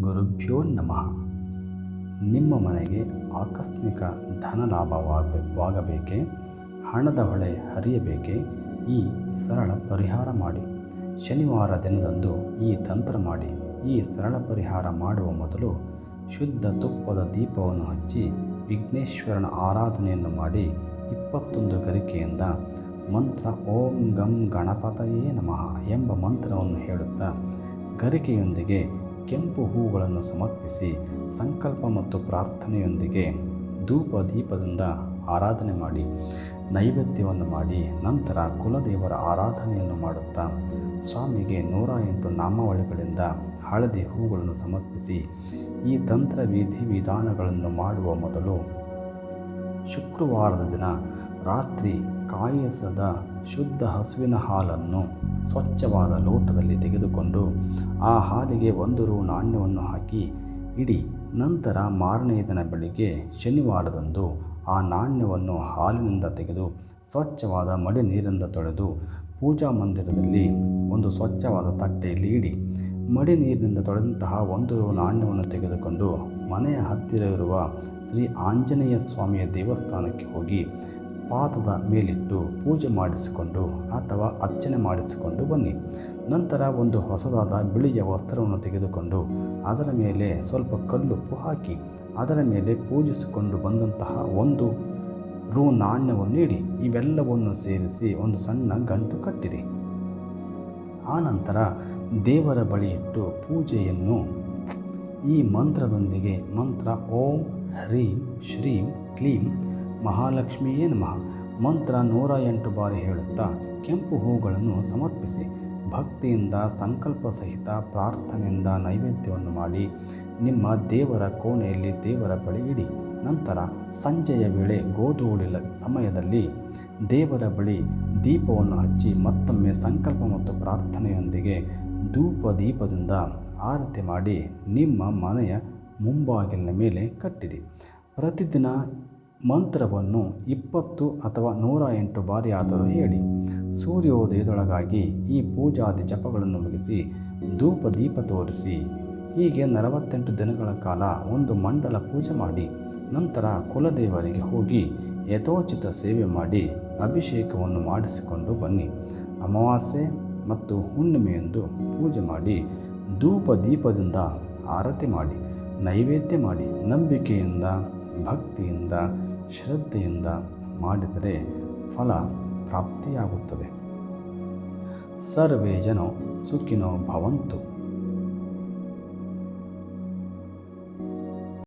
ಗುರುಭ್ಯೋ ನಮಃ. ನಿಮ್ಮ ಮನೆಗೆ ಆಕಸ್ಮಿಕ ಧನ ಲಾಭವಾಗಬೇಕೆ ಹಣದ ಹೊಳೆ ಹರಿಯಬೇಕೆ? ಈ ಸರಳ ಪರಿಹಾರ ಮಾಡಿ. ಶನಿವಾರ ದಿನದಂದು ಈ ತಂತ್ರ ಮಾಡಿ. ಈ ಸರಳ ಪರಿಹಾರ ಮಾಡುವ ಮೊದಲು ಶುದ್ಧ ತುಪ್ಪದ ದೀಪವನ್ನು ಹಚ್ಚಿ ವಿಘ್ನೇಶ್ವರನ ಆರಾಧನೆಯನ್ನು ಮಾಡಿ ಇಪ್ಪತ್ತೊಂದು ಗರಿಕೆಯಿಂದ ಮಂತ್ರ ಓಂ ಗಂ ಗಣಪತಯೇ ನಮಃ ಎಂಬ ಮಂತ್ರವನ್ನು ಹೇಳುತ್ತಾ ಗರಿಕೆಯೊಂದಿಗೆ ಕೆಂಪು ಹೂಗಳನ್ನು ಸಮರ್ಪಿಸಿ ಸಂಕಲ್ಪ ಮತ್ತು ಪ್ರಾರ್ಥನೆಯೊಂದಿಗೆ ಧೂಪ ದೀಪದಿಂದ ಆರಾಧನೆ ಮಾಡಿ, ನೈವೇದ್ಯವನ್ನು ಮಾಡಿ, ನಂತರ ಕುಲದೇವರ ಆರಾಧನೆಯನ್ನು ಮಾಡುತ್ತಾ ಸ್ವಾಮಿಗೆ ನೂರ ಎಂಟು ನಾಮಾವಳಿಗಳಿಂದ ಹಳದಿ ಹೂಗಳನ್ನು ಸಮರ್ಪಿಸಿ ಈ ತಂತ್ರ ವಿಧಿ ವಿಧಾನಗಳನ್ನು ಮಾಡುವ ಮೊದಲು ಶುಕ್ರವಾರದ ದಿನ ರಾತ್ರಿ ಕಾಯಸದ ಶುದ್ಧ ಹಸುವಿನ ಹಾಲನ್ನು ಸ್ವಚ್ಛವಾದ ಲೋಟದಲ್ಲಿ ತೆಗೆದುಕೊಂಡು ಆ ಹಾಲಿಗೆ ಒಂದು ರೂ ನಾಣ್ಯವನ್ನು ಹಾಕಿ, ಇಡಿ, ನಂತರ ಮಾರನೆಯ ದಿನ ಬೆಳಿಗ್ಗೆ ಶನಿವಾರದಂದು ಆ ನಾಣ್ಯವನ್ನು ಹಾಲಿನಿಂದ ತೆಗೆದು ಸ್ವಚ್ಛವಾದ ಮಡಿ ನೀರಿಂದ ತೊಳೆದು ಪೂಜಾ ಮಂದಿರದಲ್ಲಿ ಒಂದು ಸ್ವಚ್ಛವಾದ ತಟ್ಟೆಯಲ್ಲಿ ಇಡಿ. ಮಡಿ ನೀರಿನಿಂದ ತೊಳೆದಂತಹ ಒಂದು ನಾಣ್ಯವನ್ನು ತೆಗೆದುಕೊಂಡು ಮನೆಯ ಹತ್ತಿರವಿರುವ ಶ್ರೀ ಆಂಜನೇಯ ಸ್ವಾಮಿಯ ದೇವಸ್ಥಾನಕ್ಕೆ ಹೋಗಿ ಪಾದದ ಮೇಲಿಟ್ಟು ಪೂಜೆ ಮಾಡಿಸಿಕೊಂಡು ಅಥವಾ ಅರ್ಚನೆ ಮಾಡಿಸಿಕೊಂಡು ಬನ್ನಿ. ನಂತರ ಒಂದು ಹೊಸದಾದ ಬಿಳಿಯ ವಸ್ತ್ರವನ್ನು ತೆಗೆದುಕೊಂಡು ಅದರ ಮೇಲೆ ಸ್ವಲ್ಪ ಕಲ್ಲುಪ್ಪು ಹಾಕಿ ಅದರ ಮೇಲೆ ಪೂಜಿಸಿಕೊಂಡು ಬಂದಂತಹ ಒಂದು ರೂ ನಾಣ್ಯವನ್ನು ಇಡಿ ಇವೆಲ್ಲವನ್ನು ಸೇರಿಸಿ ಒಂದು ಸಣ್ಣ ಗಂಟು ಕಟ್ಟಿರಿ. ಆನಂತರ ದೇವರ ಬಳಿ ಇಟ್ಟು ಪೂಜೆಯನ್ನು ಈ ಮಂತ್ರದೊಂದಿಗೆ ಮಂತ್ರ ಓಂ ಹ್ರೀಂ ಶ್ರೀಂ ಕ್ಲೀಂ ಮಹಾಲಕ್ಷ್ಮಿಯೇ ನಮಃ. ಮಂತ್ರ ನೂರ ಎಂಟು ಬಾರಿ ಹೇಳುತ್ತಾ ಕೆಂಪು ಹೂಗಳನ್ನು ಸಮರ್ಪಿಸಿ ಭಕ್ತಿಯಿಂದ, ಸಂಕಲ್ಪ ಸಹಿತ ಪ್ರಾರ್ಥನೆಯಿಂದ ನೈವೇದ್ಯವನ್ನು ಮಾಡಿ ನಿಮ್ಮ ದೇವರ ಕೋಣೆಯಲ್ಲಿ ದೇವರ ಬಳಿ ಇಡಿ. ನಂತರ ಸಂಜೆಯ ವೇಳೆ ಗೋಧೂಳಿಲ ಸಮಯದಲ್ಲಿ ದೇವರ ಬಳಿ ದೀಪವನ್ನು ಹಚ್ಚಿ ಮತ್ತೊಮ್ಮೆ ಸಂಕಲ್ಪ ಮತ್ತು ಪ್ರಾರ್ಥನೆಯೊಂದಿಗೆ ಧೂಪ ದೀಪದಿಂದ ಆರತಿ ಮಾಡಿ ನಿಮ್ಮ ಮನೆಯ ಮುಂಬಾಗಿಲಿನ ಮೇಲೆ ಕಟ್ಟಿರಿ ಪ್ರತಿದಿನ ಮಂತ್ರವನ್ನು ಇಪ್ಪತ್ತು ಅಥವಾ ನೂರ ಎಂಟು ಬಾರಿ ಆದರೂ ಹೇಳಿ. ಸೂರ್ಯೋದಯದೊಳಗಾಗಿ ಈ ಪೂಜಾದಿ ಜಪಗಳನ್ನು ಮುಗಿಸಿ ಧೂಪ ದೀಪ ತೋರಿಸಿ, ಹೀಗೆ ನಲವತ್ತೆಂಟು ದಿನಗಳ ಕಾಲ ಒಂದು ಮಂಡಲ ಪೂಜೆ ಮಾಡಿ, ನಂತರ ಕುಲದೇವರಿಗೆ ಹೋಗಿ ಯಥೋಚಿತ ಸೇವೆ ಮಾಡಿ ಅಭಿಷೇಕವನ್ನು ಮಾಡಿಸಿಕೊಂಡು ಬನ್ನಿ. ಅಮಾವಾಸ್ಯೆ ಮತ್ತು ಹುಣ್ಣಿಮೆಯಂದು ಪೂಜೆ ಮಾಡಿ ಧೂಪ ದೀಪದಿಂದ ಆರತಿ ಮಾಡಿ, ನೈವೇದ್ಯ ಮಾಡಿ, ನಂಬಿಕೆಯಿಂದ ಭಕ್ತಿಯಿಂದ ಶ್ರದ್ಧೆಯಿಂದ ಮಾಡಿದರೆ ಫಲ ಪ್ರಾಪ್ತಿಯಾಗುತ್ತದೆ. ಸರ್ವೇ ಜನೋ ಸುಖಿನೋ ಭವಂತು.